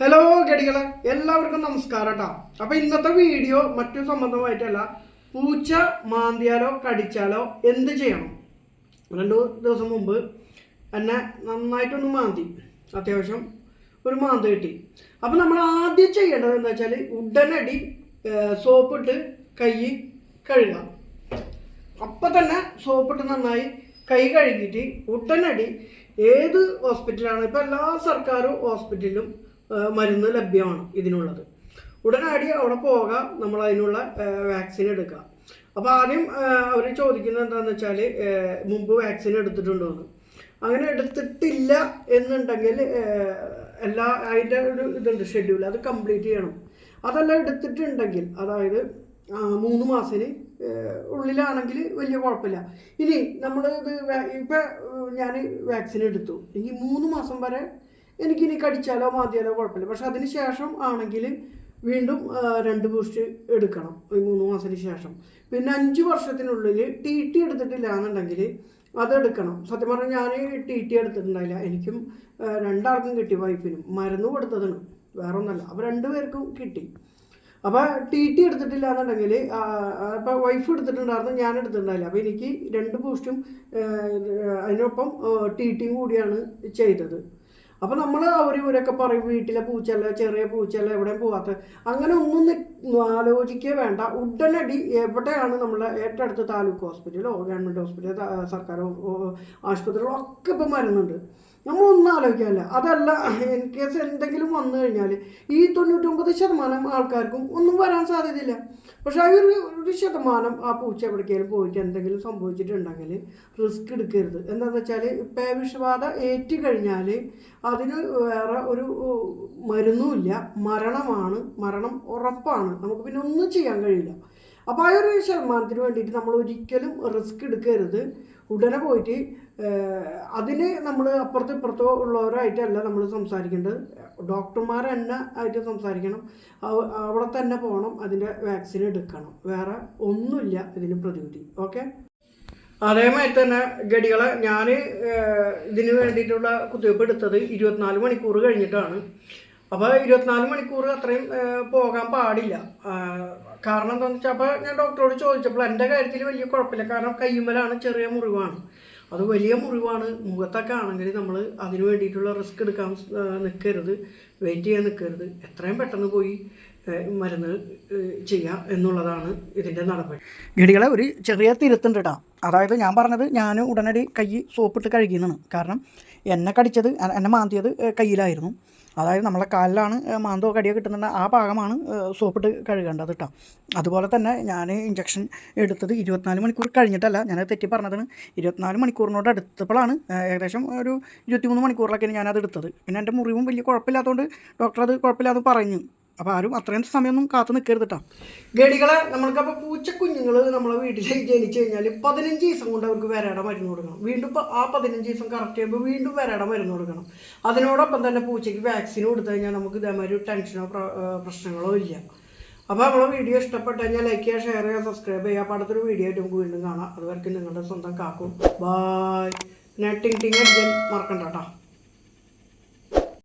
Hello ഗടികളെ എല്ലാവർക്കും നമസ്കാരം കേട്ടോ അപ്പൊ ഇന്നത്തെ വീഡിയോ മറ്റു സംബന്ധമായിട്ടല്ല. പൂച്ച മാന്തിയാലോ കടിച്ചാലോ എന്ത് ചെയ്യണം? രണ്ടു ദിവസം മുമ്പ് എന്നെ നന്നായിട്ടൊന്ന് മാന്തി. അത്യാവശ്യം ഒരു മാന്ത് കിട്ടി. അപ്പൊ നമ്മൾ ആദ്യം ചെയ്യേണ്ടത് എന്താ വെച്ചാൽ ഉടനടി സോപ്പിട്ട് കൈ കഴുകാം. അപ്പം തന്നെ സോപ്പിട്ട് നന്നായി കൈ കഴുകിയിട്ട് ഉടനടി ഏത് ഹോസ്പിറ്റലാണ്? ഇപ്പം എല്ലാ സർക്കാർ ഹോസ്പിറ്റലിലും മരുന്ന് ലഭ്യമാണ് ഇതിനുള്ളത്. ഉടനടി അവിടെ പോകാം നമ്മൾ അതിനുള്ള വാക്സിൻ എടുക്കുക അപ്പോൾ ആദ്യം അവർ ചോദിക്കുന്നത് എന്താണെന്ന് വെച്ചാൽ മുമ്പ് വാക്സിൻ എടുത്തിട്ടുണ്ടോ എന്ന്. അങ്ങനെ എടുത്തിട്ടില്ല എന്നുണ്ടെങ്കിൽ എല്ലാ അതിന്റെ ഒരു ഇതുണ്ട് ഷെഡ്യൂൾ അത് കംപ്ലീറ്റ് ചെയ്യണം. അതല്ല എടുത്തിട്ടുണ്ടെങ്കിൽ അതായത് മൂന്ന് മാസത്തിന് ഉള്ളിലാണെങ്കിൽ വലിയ കുഴപ്പമില്ല. ഇനി നമ്മൾ ഇത് ഇപ്പം ഞാൻ വാക്സിൻ എടുത്തു. ഇനി മൂന്ന് മാസം വരെ എനിക്കിനി കടിച്ചാലോ മാതിയാലോ കുഴപ്പമില്ല. പക്ഷെ അതിന് ശേഷം ആണെങ്കിൽ വീണ്ടും രണ്ട് ബൂസ്റ്റ് എടുക്കണം. ഒരു മൂന്ന് മാസത്തിന് ശേഷം. പിന്നെ അഞ്ച് വർഷത്തിനുള്ളിൽ ടി ടി എടുത്തിട്ടില്ല എന്നുണ്ടെങ്കിൽ അതെടുക്കണം സത്യം പറഞ്ഞാൽ ഞാൻ ടി ടി എടുത്തിട്ടുണ്ടായില്ല. എനിക്കും രണ്ടാൾക്കും കിട്ടി വൈഫിനും. മരുന്ന് കൊടുത്തതാണ് വേറെ ഒന്നല്ല അപ്പോൾ രണ്ടുപേർക്കും കിട്ടി. അപ്പോൾ ടി ടി എടുത്തിട്ടില്ല എന്നുണ്ടെങ്കിൽ അപ്പോൾ വൈഫ് എടുത്തിട്ടുണ്ടായിരുന്നു ഞാൻ എടുത്തിട്ടുണ്ടായില്ല. അപ്പോൾ എനിക്ക് രണ്ട് ബൂസ്റ്റും അതിനൊപ്പം ടി ടിയും കൂടിയാണ് ചെയ്തത്. അപ്പോൾ നമ്മൾ അവർ ഇവരൊക്കെ പറയും വീട്ടിലെ പൂച്ചല്ല ചെറിയ പൂച്ചല്ല എവിടെയും പോവാത്ത. അങ്ങനെ ഒന്നും ആലോചിക്കേ വേണ്ട. ഉടനടി എവിടെയാണ് നമ്മളെ ഏറ്റവും അടുത്ത താലൂക്ക് ഹോസ്പിറ്റലോ ഗവൺമെന്റ് ഹോസ്പിറ്റലോ സർക്കാർ ആശുപത്രികളോ ഒക്കെ ഇപ്പോൾ മരുന്നുണ്ട്. നമ്മളൊന്നും ആലോചിക്കാനില്ല. അതല്ല ഇൻ കേസ് എന്തെങ്കിലും വന്നു കഴിഞ്ഞാൽ ഈ തൊണ്ണൂറ്റൊമ്പത് ശതമാനം ആൾക്കാർക്കും ഒന്നും വരാൻ സാധ്യതയില്ല. പക്ഷെ ആ ഒരു ഒരു ശതമാനം ആ പൂച്ച എവിടേക്കെങ്കിലും പോയിട്ട് എന്തെങ്കിലും സംഭവിച്ചിട്ടുണ്ടെങ്കിൽ റിസ്ക് എടുക്കരുത്. എന്താണെന്ന് വെച്ചാൽ പേവിഷബാധ ഏറ്റ് കഴിഞ്ഞാൽ അതിന് വേറെ ഒരു മരുന്നുമില്ല. മരണമാണ് മരണം ഉറപ്പാണ്. നമുക്ക് പിന്നെ ഒന്നും ചെയ്യാൻ കഴിയില്ല. അപ്പോൾ ആ ഒരു ശതമാനത്തിന് വേണ്ടിയിട്ട് നമ്മൾ ഒരിക്കലും റിസ്ക് എടുക്കരുത്. ഉടനെ പോയിട്ട് അതിന് നമ്മൾ അപ്പുറത്തും ഇപ്പുറത്തോ ഉള്ളവരായിട്ടല്ല നമ്മൾ സംസാരിക്കേണ്ടത്. ഡോക്ടർമാർ തന്നെ ആയിട്ട് സംസാരിക്കണം. അവ- അവിടെ തന്നെ പോകണം അതിന്റെ വാക്സിൻ എടുക്കണം. വേറെ ഒന്നുമില്ല ഇതിന് പ്രതിവിധി. ഓക്കെ അതേമാതിരി തന്നെ ഗടികളെ ഞാൻ ഇതിന് വേണ്ടിയിട്ടുള്ള കുത്തിവയ്പ്പ് എടുത്തത് ഇരുപത്തിനാല് മണിക്കൂർ കഴിഞ്ഞിട്ടാണ്. അപ്പോൾ ഇരുപത്തിനാല് മണിക്കൂർ അത്രയും പോകാൻ പാടില്ല. കാരണം എന്താണെന്ന് വെച്ചാൽ അപ്പോൾ ഞാൻ ഡോക്ടറോട് ചോദിച്ചപ്പോൾ എന്റെ കാര്യത്തിൽ വലിയ കുഴപ്പമില്ല. കാരണം കയ്യുമ്മലാണ് ചെറിയ മുറിവാണ്. അത് വലിയ മുറിവാണ്. മുഖത്തൊക്കെ ആണെങ്കിൽ നമ്മൾ അതിന് വേണ്ടിയിട്ടുള്ള റിസ്ക് എടുക്കാൻ നിൽക്കരുത് വെയിറ്റ് ചെയ്യാൻ നിൽക്കരുത് എത്രയും പെട്ടെന്ന് പോയി മരുന്ന് ചെയ്യാം എന്നുള്ളതാണ് ഇതിന്റെ നടപടി. ഗടികളെ ഒരു ചെറിയ തിരുത്തുണ്ട് കേട്ടോ അതായത് ഞാൻ പറഞ്ഞത് ഞാൻ ഉടനടി കൈ സോപ്പിട്ട് കഴുകിയെന്നാണ്. കാരണം എന്നെ കടിച്ചത് എന്നെ മാന്തിയത് കയ്യിലായിരുന്നു. അതായത് നമ്മളെ കാലിലാണ് മാന്തോ കടിയോ കിട്ടുന്നുണ്ട്. ആ ഭാഗമാണ് സോപ്പിട്ട് കഴുകേണ്ടത് കേട്ടോ. അതുപോലെ തന്നെ ഞാൻ ഇഞ്ചക്ഷൻ എടുത്തത് ഇരുപത്തിനാല് മണിക്കൂർ കഴിഞ്ഞിട്ടല്ല ഞാൻ തെറ്റി പറഞ്ഞതാണ്. ഇരുപത്തിനാല് മണിക്കൂറിനോട് അടുത്തപ്പോഴാണ് ഏകദേശം ഒരു ഇരുപത്തിമൂന്ന് മണിക്കൂറിലൊക്കെയാണ് ഞാനത് എടുത്തത്. പിന്നെ എന്റെ മുറിവും വലിയ കുഴപ്പമില്ലാത്തതുകൊണ്ട് ഡോക്ടർ അത് കുഴപ്പമില്ലാതെ പറഞ്ഞു. അപ്പോൾ ആരും അത്രയും സമയമൊന്നും കാത്തു നിൽക്കരുത് കേട്ടോ ഗടികളെ നമ്മൾക്കപ്പോൾ പൂച്ചക്കുഞ്ഞുങ്ങൾ നമ്മളെ വീട്ടിൽ ജനിച്ചു കഴിഞ്ഞാൽ പതിനഞ്ച് ദിവസം കൊണ്ട് അവർക്ക് വരയുടെ മരുന്ന് കൊടുക്കണം. വീണ്ടും ആ പതിനഞ്ച് ദിവസം കറക്റ്റ് ചെയ്യുമ്പോൾ വീണ്ടും വരയുടെ മരുന്ന് കൊടുക്കണം. അതിനോടൊപ്പം തന്നെ പൂച്ചയ്ക്ക് വാക്സിൻ കൊടുത്തു കഴിഞ്ഞാൽ നമുക്ക് ഇതേമാതിരി ടെൻഷനോ പ്രശ്നങ്ങളോ ഇല്ല. അപ്പോൾ നമ്മളെ വീഡിയോ ഇഷ്ടപ്പെട്ട് കഴിഞ്ഞാൽ ലൈക്ക് ചെയ്യുക ഷെയർ ചെയ്യുക സബ്സ്ക്രൈബ് ചെയ്യുക. അപ്പോൾ അടുത്തൊരു വീഡിയോ ആയിട്ട് നമുക്ക് വീണ്ടും കാണാം. അതുവരെയ്ക്കും നിങ്ങളുടെ സ്വന്തം കാക്കും. ബായ് നെട്ടിങ് ടിങ് മറക്കണ്ട കേട്ടോ